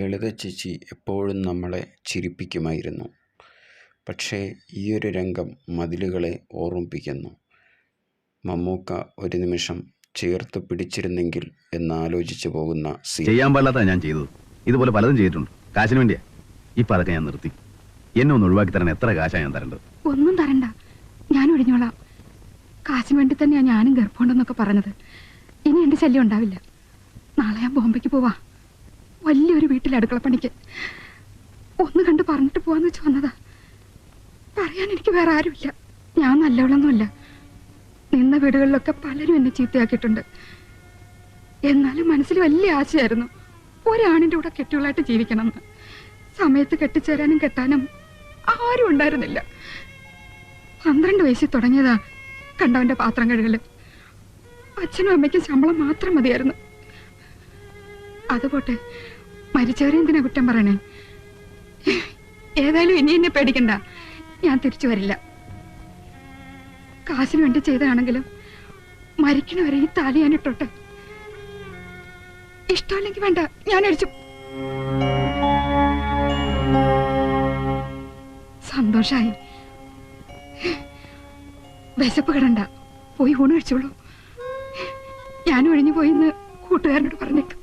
ലളിത ചേച്ചി എപ്പോഴും നമ്മളെ ചിരിപ്പിക്കുമായിരുന്നു. പക്ഷേ ഈയൊരു രംഗം മതിലുകളെ ഓർമ്മിപ്പിക്കുന്നു. മമ്മൂക്ക ഒരു നിമിഷം ചേർത്ത് പിടിച്ചിരുന്നെങ്കിൽ എന്നാലോചിച്ചു പോകുന്ന സീൻ. ചെയ്യാൻ പാടില്ലാത്ത ഞാൻ ചെയ്തത്. ഇതുപോലെ പലതും ചെയ്തിട്ടുണ്ട്. കാശിന് വേണ്ടിയാ. ഇപ്പൊ അതൊക്കെ ഞാൻ നിർത്തി. എന്നെ ഒന്ന് ഒഴിവാക്കി തരാൻ എത്ര കാശാ ഞാൻ തരേണ്ടത്? ഒന്നും തരണ്ട. ഞാൻ ഒഴിഞ്ഞോളാം. കാശിന് വേണ്ടി തന്നെയാ ഞാനും ഗർഭമുണ്ടെന്നൊക്കെ പറഞ്ഞത്. ഇനി എന്റെ ശല്യം ഉണ്ടാവില്ല. നാളെ ഞാൻ ബോംബെക്ക് പോവാ. വലിയൊരു വീട്ടിൽ അടുക്കളപ്പണിക്ക് ഒന്ന് കണ്ട് പറഞ്ഞിട്ട് പോവാന്ന് വെച്ച് വന്നതാ. പറയാൻ എനിക്ക് വേറെ ആരുമില്ല. ഞാൻ നല്ലവളൊന്നുമല്ല. നിന്ന വീടുകളിലൊക്കെ പലരും എന്നെ ചീത്തയാക്കിയിട്ടുണ്ട്. എന്നാലും മനസ്സിൽ വലിയ ആശയായിരുന്നു ഒരാണിന്റെ കൂടെ കെട്ടികളായിട്ട് ജീവിക്കണമെന്ന്. സമയത്ത് കെട്ടിച്ചേരാനും കെട്ടാനും ആരും ഉണ്ടായിരുന്നില്ല. പന്ത്രണ്ട് വയസ്സിൽ തുടങ്ങിയതാ കണ്ടവന്റെ പാത്രം കഴുകൽ. അച്ഛനും അമ്മയ്ക്കും ശമ്പളം മാത്രം മതിയായിരുന്നു. അതുപോട്ടെ. മരിച്ചവരെ എന്തിനാ കുറ്റം പറയണേ? ഏതായാലും ഇനി എന്നെ പേടിക്കണ്ട. ഞാൻ തിരിച്ചു വരില്ല. കാശിന് വേണ്ടി ചെയ്തതാണെങ്കിലും മരിക്കണവരെ ഈ താലി ഞാൻ ഇട്ടോട്ടെ. ഇഷ്ടമല്ലെങ്കിൽ വേണ്ട ഞാൻ അടിച്ചു സന്തോഷായി. വിശപ്പ് കിടണ്ട. പോയി ഊണ് കഴിച്ചോളൂ. ഞാൻ ഒഴിഞ്ഞു പോയിന്ന് കൂട്ടുകാരനോട് പറഞ്ഞേക്കും.